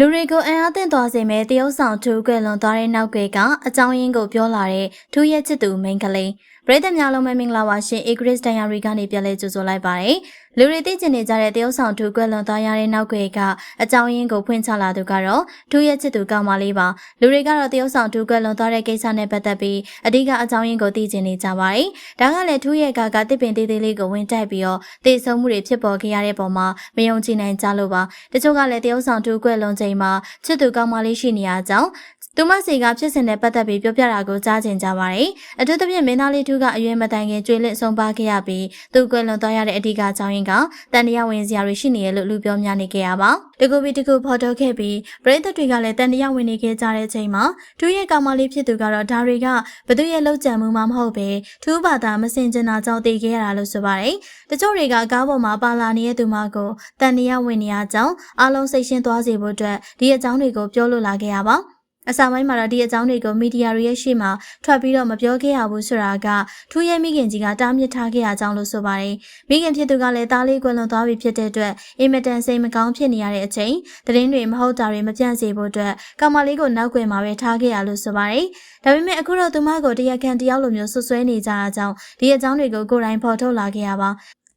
လူတွေကိုအံ့အားသင့်သွားစေမဲ့တရုတ်ဆောင်ထူးကွယ်လွန်သွားတဲ့နောက်ွယ်ကအကြောင်းရင်းကိုပြောလာတဲ့ထူးရဲ့ချစ်သူမိန်းကလေးပရိသတ်များလုံးပဲမင်္ဂလာပါရှင် Agris Diary ကနေပြန်လည်ကြိုဆိုလိုက်ပါတယ် လူတွေသိကျင်နေကြတဲ့တရုတ်ဆောင်ထူးကွယ်လွန်သွားရတဲ့နောက်ွယ်ကအကြောင်းရင်းကိုဖွင့်ချလာသူကတော့ထူးရဲ့ချစ်သူကောင်းမလေးပါလူတွေကတော့တရုတ်ဆောင်ထူးကွယ်လွန်သွားတဲ့ကိစ္စနဲ့ပတ်သက်ပြီးအဓိကအကြောင်းရင်းကိုသိကျင်နေကြပါတယ်ဒါကလည်းထူးရဲ့ကကတစ်ပင်သေးသေးလေးကိုဝင်တိုက်ပြီးတော့တည်ဆုံမှုတွေဖြစ်ပေါ်ခဲ့ရတဲ့ပုံမှာမယုံကြည်နိုင်ကြလို့ပါတချို့ကလည်းတရုတ်ဆောင်ထူးကွယ်လွန်ချိန်မှာချစ်သူကောင်းမလေးရှိနေရကြောင်း သူမစီကဖြစ်စဉ်နဲ့ပတ်သက်ပြီးပြောပြတာကိုကြားကျင်ကြပါတယ်။အထူးသဖြင့်မင်းသားလေးထူးကအရွယ်မတိုင်ခင်ကျွေးလင့်ဆုံးပါခဲ့ရပြီးသူကွယ်လွန်သွားရတဲ့အဓိကအကြောင်းရင်းကတန်တရားဝင်စရာတွေရှိနေရလို့လူပြောများနေခဲ့ရပါ။တကူပြီးတကူဖော်ထုတ်ခဲ့ပြီးပရိသတ်တွေကလည်းတန်တရားဝင်နေခဲ့ကြတဲ့အချိန်မှာထူးရဲ့ကောင်မလေးဖြစ်သူကတော့ဒါတွေကဘသူရဲ့လောက်ကြံမှုမှမဟုတ်ပဲထူးဘာသာမစင်ကျင်တာကြောင့်တည်ခဲ့ရတာလို့ဆိုပါတယ်။တချို့တွေကကားပေါ်မှာပါလာနေတဲ့သူမကိုတန်တရားဝင်နေရကြောင်းအားလုံးစိတ်ရှင်းသွားစေဖို့အတွက်ဒီအကြောင်းတွေကိုပြောလို့လာခဲ့ရပါ။ အစာပိုင်းမှာတော့ဒီအကြောင်းတွေကိုမီဒီယာတွေရဲ့ရှေ့မှာထွက်ပြီးတော့မပြောခဲ့ရဘူးဆိုတာကထူးရဲမိခင်ကြီးကတားမြစ်ထားခဲ့ရကြောင်းလို့ဆိုပါတယ်။မိခင်ဖြစ်သူကလည်းသားလေးကွယ်လွန်သွားပြီဖြစ်တဲ့အတွက်အင်မတန်စိတ်မကောင်းဖြစ်နေရတဲ့အချိန်သတင်းတွေမဟုတ်တာတွေမပြန့်စေဖို့အတွက်ကောင်မလေးကိုနောက်ွယ်မှာပဲထားခဲ့ရလို့ဆိုပါတယ်။ဒါပေမဲ့အခုတော့သူမကိုတရားခံတယောက်လိုမျိုးဆွဆွဲနေကြတာကြောင့်ဒီအကြောင်းတွေကိုကိုယ်တိုင်ဖော်ထုတ်လာခဲ့ရပါ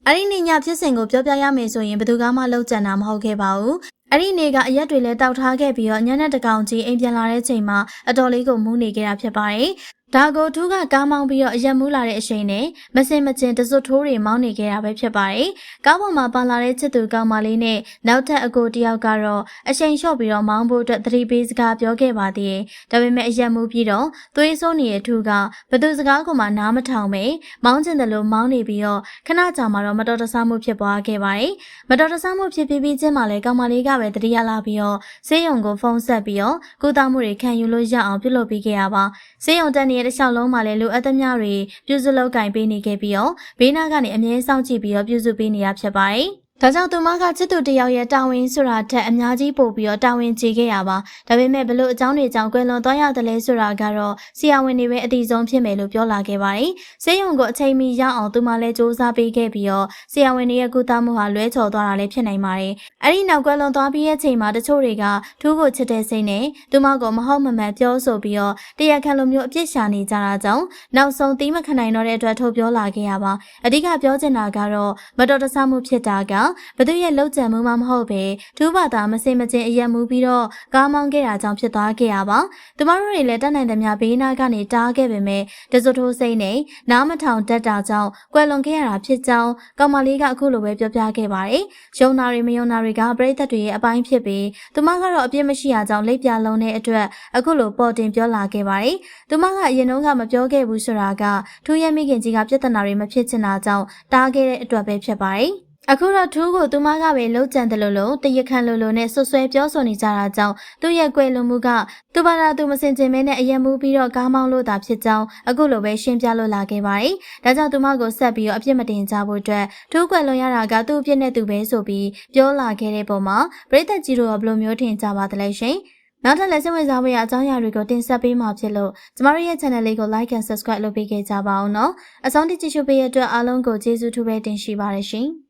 အဲ့ဒီနေ့ညဖြစ်စဉ်ကိုပြောပြရမယ်ဆိုရင်ဘယ်သူမှလောက်ကျန်တာမဟုတ်ခဲ့ပါဘူး အဲ့ဒီနေ့ကအရက်တွေလည်းတောက်ထားခဲ့ပြီးတော့ညနေတကောင်ကြီးအိမ်ပြန်လာတဲ့ချိန်မှာအတော်လေးကိုမူးနေခဲ့တာဖြစ်ပါတယ် ဒါကိုထူးကကားမောင်းပြီးတော့အရက်မူးလာတဲ့အချိန်နဲ့မစင်မကျင်တစွတ်ထိုးတွေမောင်းနေခဲ့တာပဲဖြစ်ပါတယ်။ကားပေါ်မှာပါလာတဲ့ချစ်သူကောင်မလေးနဲ့နောက်ထပ်အကိုတယောက်ကတော့အချိန်လျှော့ပြီးတော့မောင်းဖို့အတွက်သတိပေးစကားပြောခဲ့ပါသေးတယ်။ဒါပေမဲ့အရက်မူးပြီးတော့သွေးဆိုးနေတဲ့ထူးကဘသူစကားကိုမှနားမထောင်ပဲမောင်းကျင်တယ်လို့မောင်းနေပြီးတော့ခဏကြာမှတော့မတော်တဆမှုဖြစ်ပွားခဲ့ပါတယ်။မတော်တဆမှုဖြစ်ပြီးပြီးချင်းမှလည်းကောင်မလေးကပဲတတိယလာပြီးတော့ဆေးရုံကိုဖုန်းဆက်ပြီးတော့ကုသမှုတွေခံယူလို့ရအောင်ပြုလုပ်ပေးခဲ့ရပါ။ဆေးရုံတက်နေရဲ့တစ်လျှောက်လုံးမှာလည်းလိုအပ်သမျှတွေပြုစုလုပ်ကင်ပေးနေခဲ့ပြီးတော့ဘေးနားကနေအမြဲစောင့်ကြည့်ပြီးတော့ပြုစုပေးနေရဖြစ်ပါတယ်။ ဒါကြောင့်သူမကချစ်သူတယောက်ရဲ့တာဝန်ဆိုတာထက်အများကြီးပို့ပြီးတော့တာဝန်ကျေခဲ့ရပါဒါပေမဲ့ဘလို့အကြောင်းတွေကြောင့်ကွယ်လွန်သွားရတယ်လဲဆိုတာကတော့ဆရာဝန်တွေပဲအတိဆုံးဖြစ်မယ်လို့ပြောလာခဲ့ပါတယ်ဆေးရုံကိုအချိန်မီရောက်အောင်သူမလည်းစူးစမ်းပေးခဲ့ပြီးတော့ဆရာဝန်တွေရဲ့ကုသမှုဟာလွဲချော်သွားတာလည်းဖြစ်နိုင်ပါတယ်အဲ့ဒီနောက်ကွယ်လွန်သွားပြီးရဲ့ချိန်မှာတချို့တွေကထူးကိုချစ်တဲ့စိတ်နဲ့သူမကိုမဟုတ်မမှန်ပြောဆိုပြီးတော့တရားခံလိုမျိုးအပြစ်ရှာနေကြတာကြောင့်နောက်ဆုံးတီးမခံနိုင်တော့တဲ့အတွက်ထုတ်ပြောလာခဲ့ရပါအဓိကပြောချင်တာကတော့မတော်တဆမှုဖြစ်တာကဘသူရဲ့လောက်ကြံမှုမှမဟုတ်ပဲဒူးဘာသာမစင်မချင်းအရက်မှုပြီးတော့ကားမောင်းခဲ့တာကြောင့်ဖြစ်သွားခဲ့ရပါသူမတို့တွေလည်းတက်နိုင်သမျှဘေးနားကနေတားခဲ့ပေမဲ့တစွထိုးစိမ့်နဲ့နားမထောင်တတ်တာကြောင့်ကွယ်လွန်ခဲ့ရတာဖြစ်ကြောင်းကောင်မလေးကအခုလိုပဲပြောပြခဲ့ပါတယ်ယုံနာတွေမယုံနာတွေကပြိသက်တွေရဲ့အပိုင်းဖြစ်ပြီးသူမကတော့အပြစ်မရှိရကြောင်းလက်ပြလုံးတဲ့အတွက်အခုလိုပေါ်တင်ပြောလာခဲ့ပါတယ်သူမကအရင်တုန်းကမပြောခဲ့ဘူးဆိုတာကထူးရဲမိခင်ကြီးကပြဿနာတွေမဖြစ်ချင်တာကြောင့်တားခဲ့တဲ့အတွက်ပဲဖြစ်ပါတယ် အခုတော့ထူးကိုသူမကပဲလှုပ်ကြံတယ်လို့လို့တရခန့်လို့လို့နဲ့ဆွဆွဲပြောဆိုနေကြတာကြောင့်သူ့ရဲ့ကွယ်လွန်မှုကသူဘာသာသူမစင်ကျင်မဲနဲ့အယံမှုပြီးတော့ကားမောင်းလို့တာဖြစ်ကြောင်းအခုလိုပဲရှင်းပြလို့လာခဲ့ပါတယ်။ဒါကြောင့်သူမကိုဆက်ပြီးတော့အပြစ်မတင်ကြဖို့အတွက်ထူးကွယ်လွန်ရတာကသူ့အပြစ်နဲ့သူပဲဆိုပြီးပြောလာခဲ့တဲ့ပုံမှာပရိသတ်ကြီးတို့ကဘယ်လိုမျိုးထင်ကြပါသလဲရှင်။နောက်ထပ်လည်းစိတ်ဝင်စားဖို့ရအကြောင်းအရာတွေကိုတင်ဆက်ပေးမှာဖြစ်လို့ကျမတို့ရဲ့ channel လေးကို like and subscribe လုပ်ပေးခဲ့ကြပါအောင်နော်။အဆုံးထိကြည့်ရှုပေးရတဲ့အတွက်အားလုံးကိုကျေးဇူးထူးပဲတင်ရှိပါတယ်ရှင်။